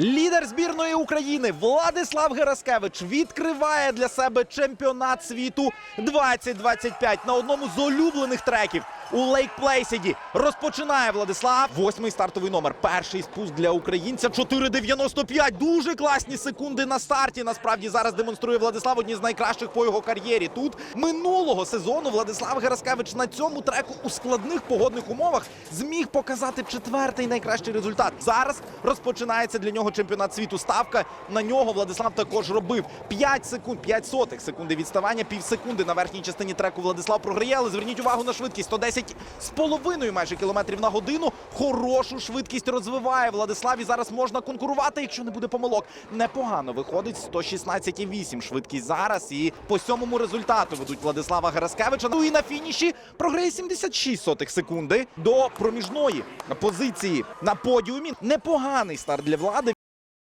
Лідер збірної України Владислав Гераскевич відкриває для себе чемпіонат світу 2025 на одному з улюблених треків у Лейк Плейсіді. Розпочинає Владислав. Восьмий стартовий номер. Перший спуск для українця. 4,95. Дуже класні секунди на старті. Насправді зараз демонструє Владислав одні з найкращих по його кар'єрі. Тут минулого сезону Владислав Гераскевич на цьому треку у складних погодних умовах зміг показати четвертий найкращий результат. Зараз розпочинається для нього чемпіонат світу. Ставка на нього Владислав також робив 5 секунд, 5 сотих секунди відставання, пів секунди на верхній частині треку Владислав програє. Але зверніть увагу на швидкість 110 з половиною майже кілометрів на годину. Хорошу швидкість розвиває Владислав. І зараз можна конкурувати, якщо не буде помилок. Непогано виходить 116,8 швидкість зараз. І по сьомому результату ведуть Владислава Гераскевича. Ну і на фініші програє 76 сотих секунди до проміжної позиції на подіумі. Непоганий старт для влади.